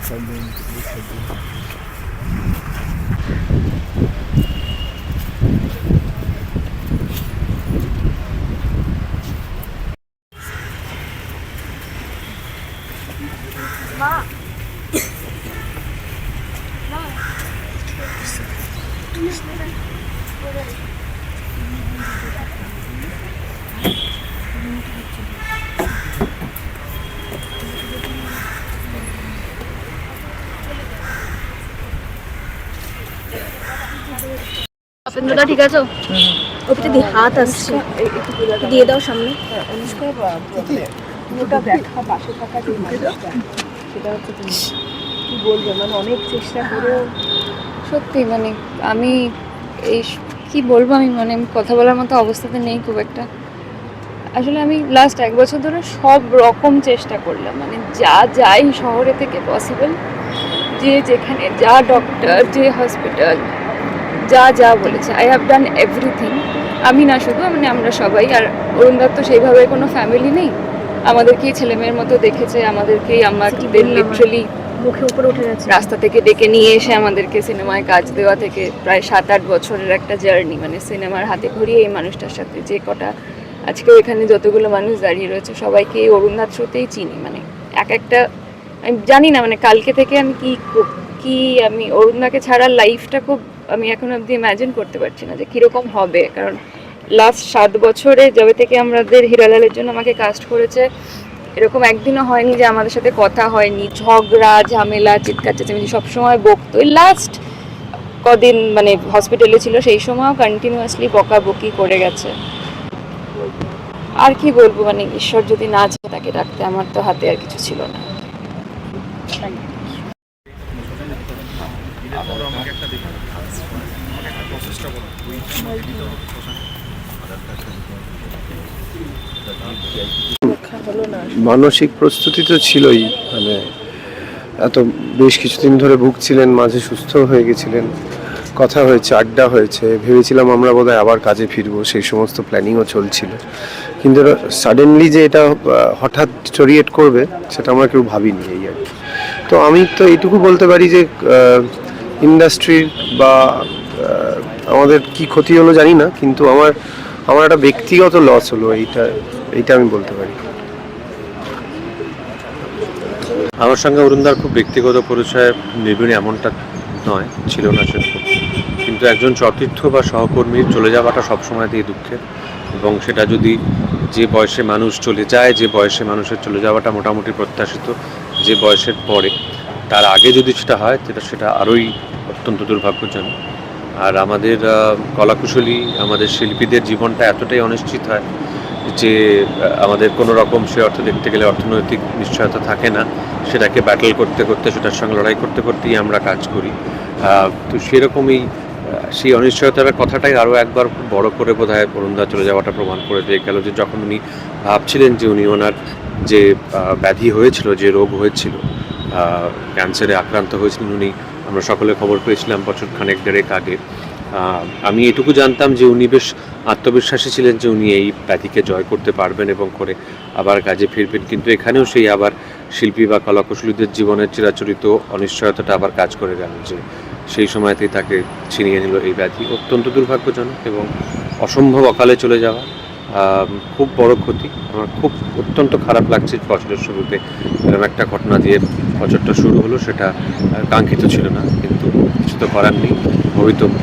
31, 31. Два. Два. আপেন্দ্রদা ঠিক আছো? ওপিতে দিয়ে হাত আসছে। দিয়ে দাও সামনে। পুরোটা দেখা পাশে থাকা যে মানুষটা সেটা হচ্ছে তুমি। কি বলবে মানে অনেক চেষ্টা করেও সত্যি মানে আমি এই কি বলব আমি মানে কথা বলার মতো অবস্থাতে নেই খুব একটা। আসলে আমি লাস্ট এক বছর ধরে সব রকম চেষ্টা করলাম মানে যা যাই শহরে থেকে পসিবল যে যেখানে যা ডক্টর যে হসপিটাল যা যা বলেছে। আই হ্যাভ ডান এভরিথিং আমি না শুধু মানে আমরা সবাই। আর অরুণ দত্ত সেইভাবে কোনো ফ্যামিলি নেই? আমাদেরকেই ছেলেমেয়ের মতো দেখেছে আমাদেরকেই আমাদের লিটারালি মুখে উপরে উঠে গেছে। রাস্তা থেকে ডেকে নিয়ে এসে আমাদেরকে সিনেমায় কাজ দেওয়া থেকে প্রায় সাত আট বছরের একটা জার্নি মানে সিনেমার হাতে ঘুরিয়ে এই মানুষটার সাথে যে কটা আজকেও এখানে যতগুলো মানুষ দাঁড়িয়ে রয়েছে সবাইকে এই অরুণনাথ থ্রুতেই চিনি। মানে এক একটা আমি জানি না মানে কালকে থেকে আমি কি কো- কি আমি অরুণদাকে ছাড়া লাইফটা খুব আমি এখন অবধি ইম্যাজিন করতে পারছি না যে কীরকম হবে। কারণ লাস্ট সাত বছরে যবে থেকে আমাদের হিরালালের জন্য আমাকে কাস্ট করেছে, এরকম একদিনও হয়নি যে আমাদের সাথে কথা হয়নি। ঝগড়া, ঝামেলা, চিৎকার, চেঁচামেচি সবসময় বকতো। লাস্ট কদিন মানে হসপিটালে ছিল, সেই সময়ও কন্টিনিউয়াসলি বকাবকি করে গেছে। আর কি বলব মানে ঈশ্বর যদি না চায় তাকে ডাকতে, আমার তো হাতে আর কিছু ছিল না। মানসিক প্রস্তুতি তো ছিলই মানে এত বেশ কিছুদিন ধরে ভুগছিলেন, মাঝে সুস্থ হয়ে গেছিলেন, কথা হয়েছে, আড্ডা হয়েছে, ভেবেছিলাম আমরা বোধহয় আবার কাজে ফিরবো, সেই সমস্ত প্ল্যানিংও চলছিল। কিন্তু সাডেনলি যে এটা হঠাৎ ডিটোরিয়েট করবে, সেটা আমরা কেউ ভাবিনি এই আর তো আমি তো এইটুকু বলতে পারি যে ইন্ডাস্ট্রির বা আমাদের কি ক্ষতি হলো জানি না, কিন্তু আমার আমার একটা ব্যক্তিগত লস হলো এইটা এইটা আমি বলতে পারি। আমার সঙ্গে অরুণদার খুব ব্যক্তিগত পরিচয় নিবিড় এমনটা নয়, ছিল না সেরকম কিন্তু একজন চতুর্থ বা সহকর্মীর চলে যাওয়াটা সবসময় দিয়ে দুঃখের এবং সেটা যদি যে বয়সে মানুষ চলে যায়, যে বয়সে মানুষের চলে যাওয়াটা মোটামুটি প্রত্যাশিত, যে বয়সের পরে, তার আগে যদি সেটা হয়, সেটা সেটা আরোই অত্যন্ত দুর্ভাগ্যজনক। আর আমাদের কলাকুশলী, আমাদের শিল্পীদের জীবনটা এতটাই অনিশ্চিত হয় যে আমাদের কোনো রকম সে অর্থ দেখতে গেলে অর্থনৈতিক নিশ্চয়তা থাকে না। সেটাকে ব্যাটল করতে করতে, সেটার সঙ্গে লড়াই করতে করতেই আমরা কাজ করি। তো সেরকমই সেই অনিশ্চয়তার কথাটাই আরও একবার বড় করে বোধ হয় অরুণদা চলে যাওয়াটা প্রমাণ করে দিয়ে গেল যে, যখন উনি ভাবছিলেন যে, উনি ওনার যে ব্যাধি হয়েছিল, যে রোগ হয়েছিল ক্যান্সারে আক্রান্ত হয়েছিলেন উনি আমরা সকলে খবর পেয়েছিলাম বছর খানেক দেড়েক আগে। আমি এটুকু জানতাম যে উনি বেশ আত্মবিশ্বাসী ছিলেন যে উনি এই ব্যাধিকে জয় করতে পারবেন এবং করে আবার কাজে ফিরবেন। কিন্তু এখানেও সেই আবার শিল্পী বা কলাকুশলীদের জীবনের চিরাচরিত অনিশ্চয়তাটা আবার কাজ করে গেল যে সেই সময়তেই তাকে ছিনিয়ে নিল এই ব্যাধি। অত্যন্ত দুর্ভাগ্যজনক এবং অসম্ভব অকালে চলে যাওয়া। খুব বড় ক্ষতি। আমার খুব অত্যন্ত খারাপ লাগছে বছরের শুরুতে এরকম একটা ঘটনা দিয়ে বছরটা শুরু হলো, সেটা কাঙ্ক্ষিত ছিল না, কিন্তু কিছু তো করার নেই, ভবিতব্য।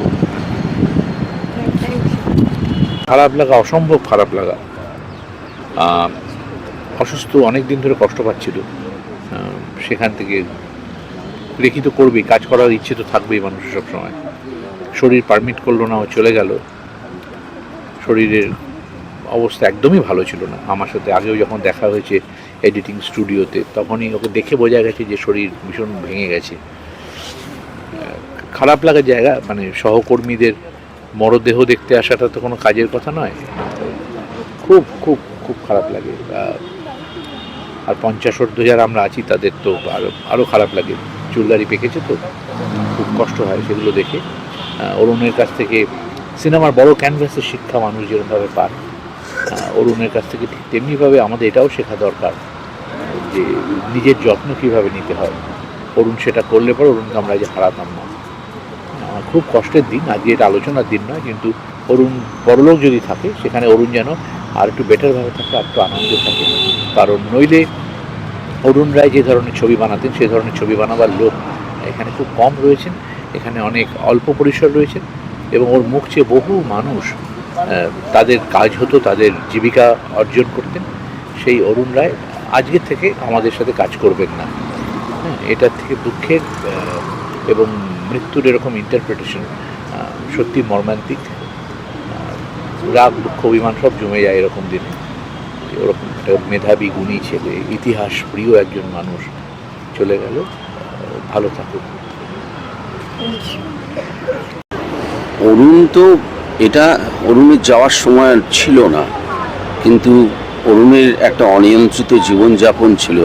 খারাপ লাগা, অসম্ভব খারাপ লাগা। অসুস্থ অনেক দিন ধরে কষ্ট পাচ্ছিল। সেখান থেকে লিখিত করবেই কাজ করার ইচ্ছে তো থাকবেই মানুষের সবসময়। শরীর পারমিট করল না, ও চলে গেল। শরীরের অবস্থা একদমই ভালো ছিল না। আমার সাথে আগেও যখন দেখা হয়েছে এডিটিং স্টুডিওতে তখনই ওকে দেখে বোঝা গেছে যে শরীর ভীষণ ভেঙে গেছে। খারাপ লাগার জায়গা মানে সহকর্মীদের মরদেহ দেখতে আসাটা তো কোনো কাজের কথা নয়। খুব খুব খুব খারাপ লাগে। আর পঞ্চাশোর্ধ যারা আমরা আছি, তাদের তো আরও আরও খারাপ লাগে। চুলদারি পেকেছে তো, খুব কষ্ট হয় সেগুলো দেখে। অরুণের কাছ থেকে, সিনেমার বড় ক্যানভাসের শিক্ষা মানুষ যেরকমভাবে পায় অরুণের কাছ থেকে ঠিক তেমনিভাবে আমাদের এটাও শেখা দরকার যে নিজের যত্ন কীভাবে নিতে হয়। অরুণ সেটা করলে পরে অরুণকে আমরা যে হারাতাম না। খুব কষ্টের দিন, আজকে এটা আলোচনার দিন নয়, কিন্তু অরুণ বড়লোক যদি থাকে, সেখানে অরুণ যেন আর একটু বেটারভাবে থাকে, আর একটু আনন্দ থাকে। কারণ নইলে অরুণ রায় যে ধরনের ছবি বানাতেন সেই ধরনের ছবি বানাবার লোক এখানে খুব কম রয়েছেন। এখানে অনেক অল্প পরিসর রয়েছেন এবং ওর মুখ চেয়ে বহু মানুষ তাদের কাজ হতো, তাদের জীবিকা অর্জন করতেন। সেই অরুণ রায় আজকের থেকে আমাদের সাথে কাজ করবেন না। এটার থেকে দুঃখের এবং মৃত্যুর এরকম ইন্টারপ্রিটেশন সত্যি মর্মান্তিক। রাগ, দুঃখ, অভিমান সব জমে যায় এরকম দিনে। ওরকম একটা মেধাবী, গুণী ছেলে, ইতিহাস প্রিয় একজন মানুষ চলে গেল। ভালো থাকুক অরুণ তো এটা অরুণের যাওয়ার সময় ছিল না, কিন্তু অরুণের একটা অনিয়ন্ত্রিত জীবনযাপন ছিল,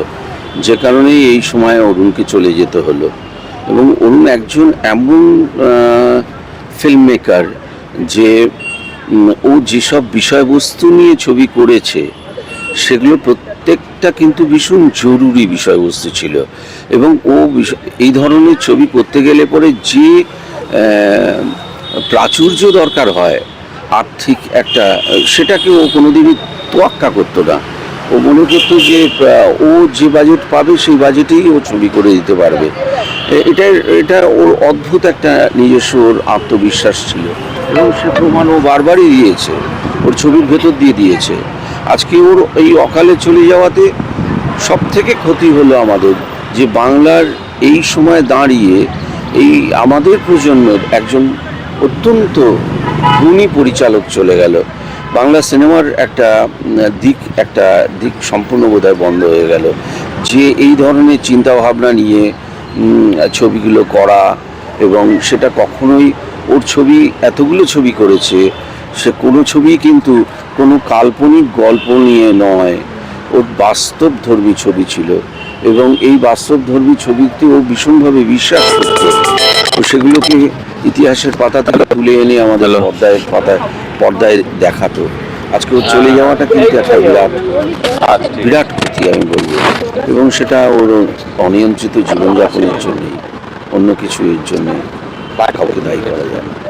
যে কারণে এই সময় অরুণকে চলে যেতে হলো। এবং অরুণ একজন এমন ফিল্ম মেকার যে ও যেসব বিষয়বস্তু নিয়ে ছবি করেছে, সেগুলো প্রত্যেকটা কিন্তু ভীষণ জরুরি বিষয়বস্তু ছিল। এবং ও এই ধরনের ছবি করতে গেলে পরে যে প্রাচুর্য দরকার হয়, আর্থিক একটা সেটাকে ও কোনোদিনই তোয়াক্কা করতো না। ও মনে করতো যে ও যে বাজেট পাবে, সেই বাজেটেই ও ছবি করে দিতে পারবে। এটা এটা ওর অদ্ভুত একটা নিজস্ব ওর আত্মবিশ্বাস ছিল। এবং সে প্রমাণ ও বারবারই দিয়েছে। ওর ছবির ভেতর দিয়ে দিয়েছে। আজকে ওর এই অকালে চলে যাওয়াতে সব থেকে ক্ষতি হলো আমাদের যে বাংলার এই সময় দাঁড়িয়ে এই আমাদের প্রজন্মের একজন অত্যন্ত গুণী পরিচালক চলে গেল। বাংলা সিনেমার একটা দিক একটা দিক সম্পূর্ণ বোধহয় বন্ধ হয়ে গেল। যে এই ধরনের চিন্তাভাবনা নিয়ে ছবিগুলো করা এবং সেটা কখনোই ওর ছবি, এতগুলো ছবি করেছে, সে কোনো ছবি কিন্তু কোনো কাল্পনিক গল্প নিয়ে নয়। ওর বাস্তবধর্মী ছবি ছিল এবং এই বাস্তবধর্মী ছবিতে ও ভীষণভাবে বিশ্বাস করত। সেগুলোকে ইতিহাসের পাতা থেকে তুলে এনে আমাদের পর্দায় পাতায়, পর্দায় দেখাতো। আজকে ওর চলে যাওয়াটা কিন্তু একটা বিরাট বিরাট ক্ষতি আমি বলব। এবং সেটা ওর অনিয়ন্ত্রিত জীবনযাপনের জন্যই, অন্য কিছু জন্যে জন্য কাউকে দায়ী করা যায় না।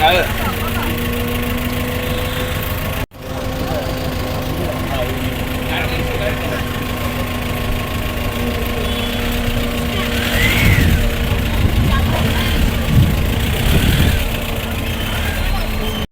ừ.